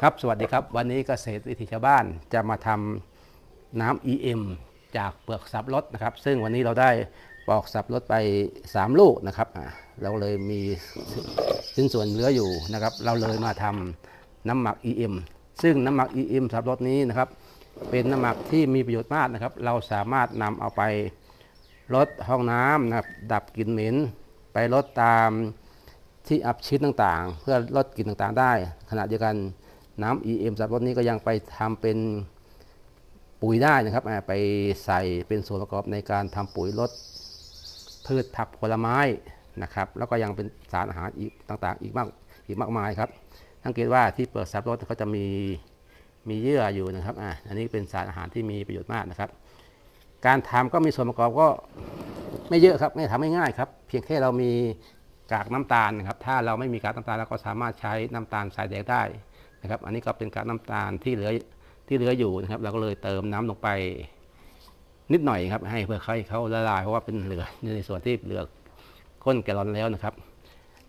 ครับสวัสดีครับ วันนี้เกษตรวิถีชาวบ้านจะมาทำน้ำ EM จากเปลือกสับรดนะครับ ซึ่งวันนี้เราได้ปอกสับรดไป 3 ลูกนะครับเราเลยมีชิ้นส่วนเหลืออยู่นะครับ เราเลยมาทำน้ำหมัก EM ซึ่งน้ำหมัก EM สับรดนี้นะครับ เป็นน้ำหมักที่มีประโยชน์มากนะครับ เราสามารถนำเอาไปลดห้องน้ำนะครับดับกลิ่นเหม็นไปลดตามที่อับชื้นต่างๆ เพื่อลดกลิ่นต่างๆ ได้ขณะเดียวกัน น้ำ EM สับปะรดนี้ก็ยังไปทำเป็นปุ๋ยได้นะครับไปใส่เป็นส่วนประกอบในการทำปุ๋ยลดพืชผักผลไม้นะครับ แล้วก็ยังเป็นสารอาหารอีกต่างๆ อีกมากอีกมากมายครับสังเกตว่าที่เปลือกสับปะรดเขาจะมีมีเยื่ออยู่นะครับอ่าอันนี้เป็นสารอาหารที่มีประโยชน์มากนะครับ การทำก็มีส่วนประกอบก็ไม่เยอะครับไม่ทำง่ายครับ เพียงแค่เรามีกากน้ำตาลนะครับ ถ้าเราไม่มีกากน้ำตาลเราก็สามารถใช้น้ำตาลทรายแดงได้ นะครับ อันนี้ก็เป็นกากน้ำตาลที่เหลือที่เหลืออยู่นะครับ เราก็เลยเติมน้ำลงไป นิดหน่อยครับ ให้เพื่อให้เขาละลายเพราะว่าเป็นเหลือในส่วนที่เหลือก้นแกลลอนแล้วนะครับ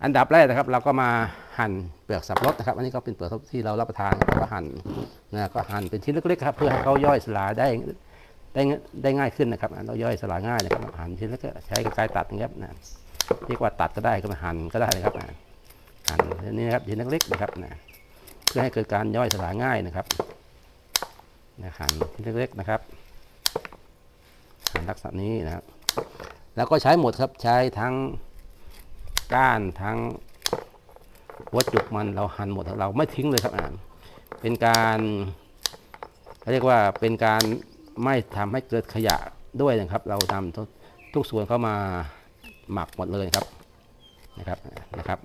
อันดับแรกนะครับ เราก็มาหั่นเปลือกสับปะรดนะครับ อันนี้ก็เป็นเปลือกที่เรารับประทานก็หั่นนะก็หั่นเป็นชิ้นเล็กๆครับเพื่อให้เขาย่อยสลายได้ได้งได้ง่ายขึ้นนะครับเราย่อยสลายง่ายนะครับหั่นชิ้นแล้วก็ใช้กรรไกรตัดนะครับนะเรียกว่าตัดก็ได้ก็มาหั่นก็ได้นะครับหั่นอันนี้นะครับชิ้นเล็กๆนะครับนะ เพื่อให้เกิดการย่อยสลายง่ายนะครับนะหั่นชิ้นเล็กๆนะครับหั่นลักษณะนี้นะครับ แล้วก็ใช้หมดครับใช้ทั้งก้านทั้งหัวจุกมันเราหั่นหมดเราไม่ทิ้งเลยครับอ่านเป็นการเขาเรียกว่าเป็นการไม่ทำให้เกิดขยะด้วยนะครับ เราทำทุกทุกส่วนเข้ามาหมักหมดเลยครับนะครับนะครับ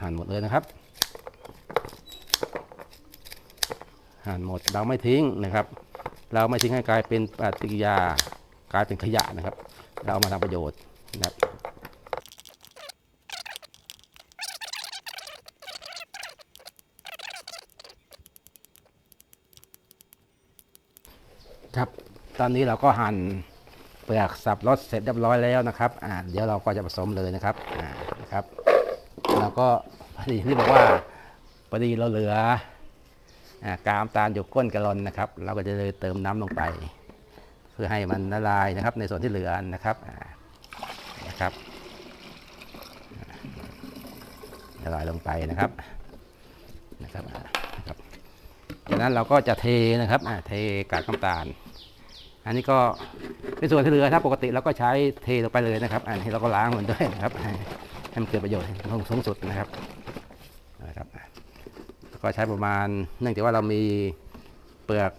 หั่นหมดเลยนะครับ หั่นหมด เราไม่ทิ้งนะครับ เราไม่ทิ้งให้กลายเป็นปฏิกิริยากลายเป็นขยะนะครับ เราเอามาทำประโยชน์นะครับครับตอนนี้เราก็หั่นเปลือกสับรสเสร็จเรียบร้อยแล้วนะครับอ่าเดี๋ยวเราก็จะผสมเลยนะครับอ่านะครับเราก็พอดีที่บอกว่าพอดีเราเหลือ กามตาลอยู่ก้นกะลอนนะครับ เราก็จะเลยเติมน้ำลงไป เพื่อให้มันละลายนะครับ ในส่วนที่เหลือนะครับนะครับละลายลงไปนะครับนะครับจากนั้นเราก็จะเทนะครับเทกากน้ำตาล อันนี้ก็ในส่วนที่เหลือถ้าปกติเราก็ใช้เทลงไปเลยนะครับ อันนี้เราก็ล้างมันด้วยนะครับให้มันเกิดประโยชน์สูงสุดนะครับ ก็ใช้ประมาณ เนื่องจากว่าเรามีเปลือก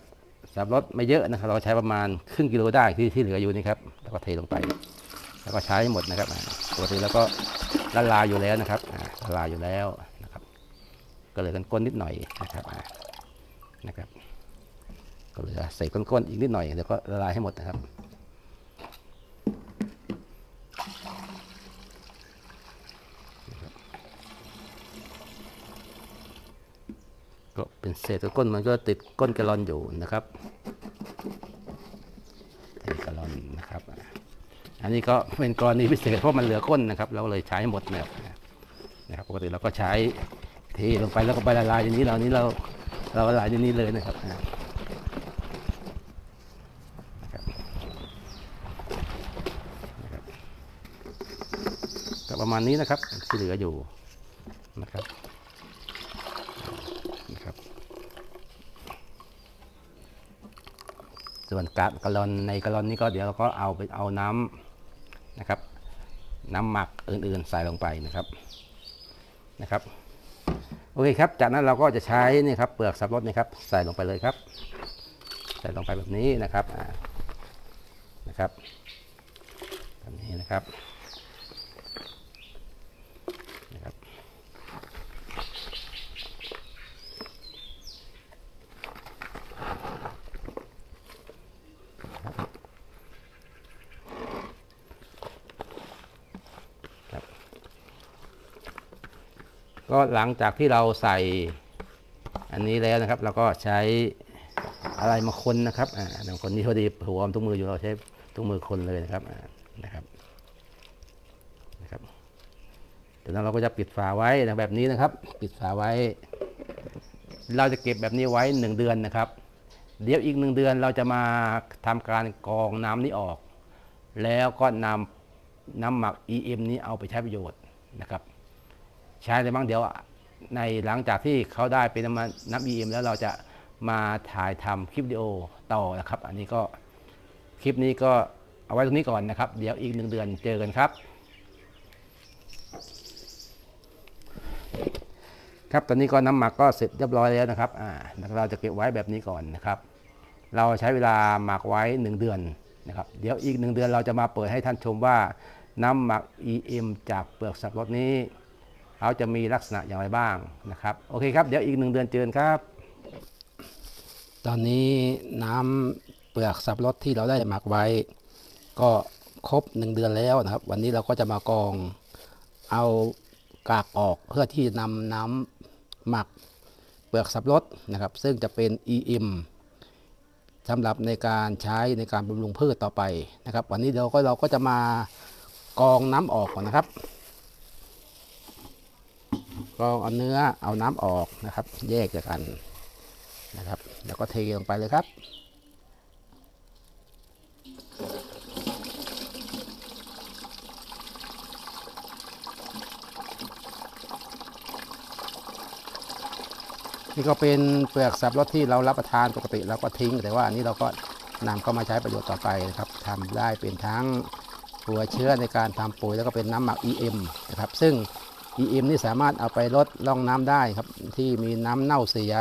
สับปะรดไม่เยอะนะครับ เราใช้ประมาณครึ่งกิโลได้ที่ที่เหลืออยู่นี่ครับแล้วก็เทลงไป แล้วก็ใช้หมดนะครับปกติแล้วก็ละลายอยู่แล้วนะครับละลายอยู่แล้วนะครับ ก็เหลือกันก้นนิดหน่อยนะครับนะครับ ก็เหลือใส่ก้นๆอีกนิดหน่อยเดี๋ยวก็ละลายให้หมดนะครับก็ เป็นเศษก้นมันก็ติดก้นแกลอนอยู่นะครับติดแกลอนนะครับ อันนี้ก็เป็นกรณีพิเศษเพราะมันเหลือก้นนะครับ เราเลยใช้หมดนะครับนะครับปกติเราก็ใช้เทลงไปแล้วก็ไปละลายในนี้เรานี้เราเราละลายในนี้เลยนะครับประมาณนี้นะครับที่เหลืออยู่นะครับ ส่วนกะกะลอนในกะลอนนี้ก็เดี๋ยวเราก็เอาไปเอาน้ำนะครับ น้ำหมักอื่นๆใส่ลงไปนะครับนะครับโอเคครับ จากนั้นเราก็จะใช้นี่ครับเปลือกสับปะรดนี่ครับ ใส่ลงไปเลยครับ ใส่ลงไปแบบนี้นะครับนะครับแบบนี้นะครับ ก็หลังจากที่เราใส่อันนี้แล้วนะครับเราก็ใช้อะไรมาคนนะครับอ่าคนนี่พอดีหัวมทุกมืออยู่เราใช้ทุกมือคนเลยนะครับนะครับนะครับจากนั้นเราก็จะปิดฝาไว้นะแบบนี้นะครับ ปิดฝาไว้ เราจะเก็บแบบนี้ไว้1เดือนนะครับ เดี๋ยวอีกหนึ่งเดือนเราจะมาทำการกรองน้ำนี้ออก แล้วก็นำน้ำหมัก EM นี้เอาไปใช้ประโยชน์นะครับ ใช้ได้บ้างเดี๋ยวในหลังจากที่เขาได้เป็นน้ำมันน้ำ EM แล้วเราจะมาถ่ายทำคลิปวิดีโอต่อนะครับ อันนี้ก็คลิปนี้ก็เอาไว้ตรงนี้ก่อนนะครับ เดี๋ยวอีกหนึ่งเดือนเจอกันครับ ครับตอนนี้ก็น้ำหมักก็เสร็จเรียบร้อยแล้วนะครับอ่าเราจะเก็บไว้แบบนี้ก่อนนะครับ เราใช้เวลาหมักไว้ 1 เดือนนะครับ เดี๋ยวอีก 1 เดือนเราจะมาเปิดให้ท่านชมว่าน้ำหมัก EM จากเปลือกสับปะรดนี้ เขาจะมีลักษณะอย่างไรบ้างนะครับ โอเคครับ เดี๋ยวอีก1เดือนเจอกันครับ ตอนนี้น้ำเปลือกสับปะรดที่เราได้หมักไว้ ก็ครบ1เดือนแล้วนะครับ วันนี้เราก็จะมากองเอากากออกเพื่อที่นำน้ำหมักเปลือกสับปะรดนะครับ ซึ่งจะเป็น EM สำหรับในการใช้ในการบำรุงพืชต่อไปนะครับ วันนี้เดี๋ยวก็เราก็จะมากองน้ำออกก่อนนะครับ กรองเอาเนื้อเอาน้ำออกนะครับ แยกจากกันนะครับ แล้วก็เทลงไปเลยครับ นี่ก็เป็นเปลือกสับรดที่เรารับประทานปกติเราก็ทิ้ง แต่ว่าอันนี้เราก็นำเข้ามาใช้ประโยชน์ต่อไปนะครับทำได้เป็นทั้งตัวเชื้อในการทำปุ๋ยแล้วก็เป็นน้ำหมัก EM นะครับ ซึ่ง EM นี่สามารถเอาไปลดร่องน้ำได้ครับ ที่มีน้ำเน่าเสีย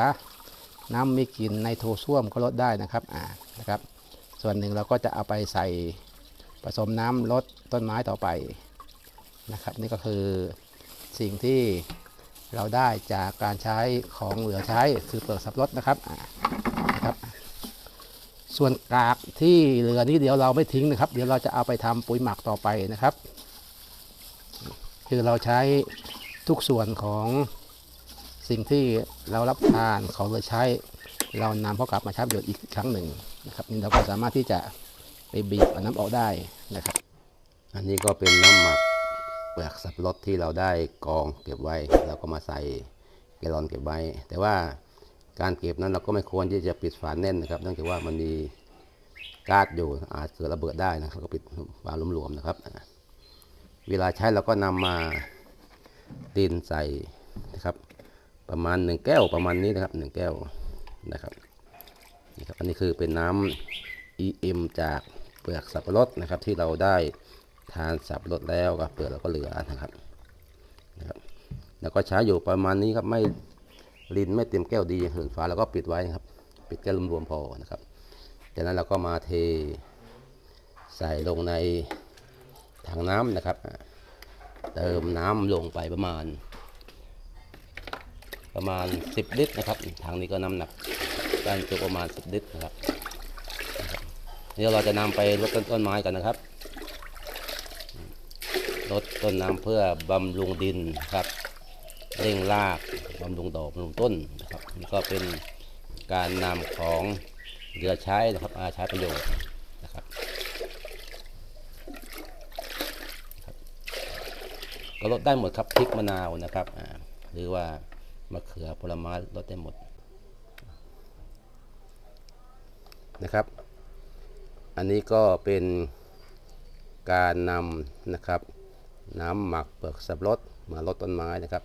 น้ำมีกลิ่นไนโตรส้วมก็ลดได้นะครับอ่านะครับ ส่วนหนึ่งเราก็จะเอาไปใส่ผสมน้ำลดต้นไม้ต่อไปนะครับ นี่ก็คือสิ่งที่เราได้จากการใช้ของเหลือใช้คือเปลือกสับปะรดนะครับนะครับ ส่วนกากที่เหลือนี้เดี๋ยวเราไม่ทิ้งนะครับ เดี๋ยวเราจะเอาไปทำปุ๋ยหมักต่อไปนะครับ คือเราใช้ทุกส่วนของสิ่งที่เรารับทานเของเลือใช้เรานำเขากลับมาใช้ประโยชน์อีกครั้งหนึ่งนะครับนี่เราก็สามารถที่จะไปบีบเอาน้ำออกได้นะครับ อันนี้ก็เป็นน้ำหมักเปลือกสับปะรดที่เราได้กองเก็บไว้เราก็มาใส่แกลลอนเก็บไว้ แต่ว่าการเก็บนั้นเราก็ไม่ควรที่จะปิดฝาแน่นนะครับเนื่องจากว่ามันมีก๊าซอยู่อาจเกิดระเบิดได้นะครับก็ปิดฝาหลวมๆนะครับ เวลาใช้เราก็นำมาดินใส่นะครับ ประมาณหนึ่งแก้วประมาณนี้นะครับหนึ่งแก้วนะครับนี่ครับอันนี้คือเป็นน้ำ EM จากเปลือกสับปะรดนะครับ ที่เราได้ทานสับปะรดแล้วก็เปลือกเราก็เหลือนะครับนะครับแล้วก็ใช้อยู่ประมาณนี้ครับไม่ลินไม่เต็มแก้วดีเหินฟ้าแล้วก็ปิดไว้นะครับ ปิดแก้วรวมๆพอนะครับจากนั้นเราก็มาเทใส่ลงใน ถังน้ำนะครับ เติมน้ำลงไปประมาณ ประมาณ 10 ลิตรนะครับถังนี้ก็น้ำหนักการจุประมาณ 10 ลิตรนะครับนะครับนี่เราจะนำไปลดต้นต้นไม้กันนะครับลดต้นน้ำเพื่อบำรุงดินครับเร่งรากบำรุงดอกบำรุงต้นนะครับนี่ก็เป็นการนำของเหลือใช้นะครับอาใช้ประโยชน์นะครับ ก็ ลดได้หมดครับพริกมะนาวนะครับหรือว่ามะเขือผลไม้ลดได้หมดนะครับ อันนี้ก็เป็นการนำนะครับน้ำหมักเปลือกสับปะรดมาลดต้นไม้นะครับ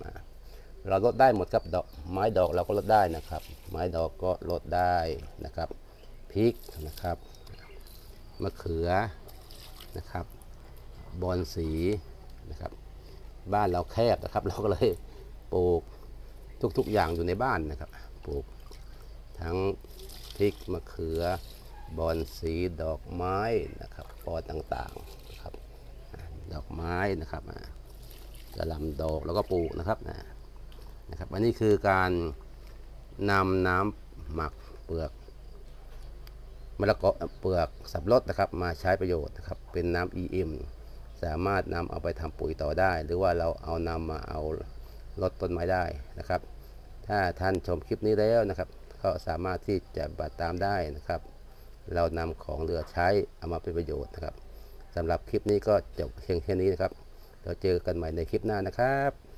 เราลดได้หมดครับดอกไม้ดอกเราก็ลดได้นะครับ ไม้ดอกก็ลดได้นะครับพริกนะครับมะเขือนะครับบอนสีนะครับ บ้านเราแคบนะครับ เราก็เลยปลูกทุกๆอย่างอยู่ในบ้านนะครับ ปลูกทั้งพริกมะเขือบอนสีดอกไม้นะครับปอต่างๆนะครับดอกไม้นะครับอ่ากระลำดอกแล้วก็ปลูกนะครับนะนะครับอันนี้คือการนำน้ำหมักเปลือกมะละกอเปลือกสับรดนะครับ มาใช้ประโยชน์นะครับ เป็นน้ำ EM สามารถนำเอาไปทำปุ๋ยต่อได้ หรือว่าเราเอานำมาเอาลดต้นไม้ได้นะครับ ถ้าท่านชมคลิปนี้แล้วนะครับ ก็สามารถที่จะบัตรตามได้นะครับ เรานำของเหลือใช้เอามาเป็นประโยชน์นะครับสำหรับคลิปนี้ก็จบเพียงแค่นี้นะครับ เราเจอกันใหม่ในคลิปหน้านะครับ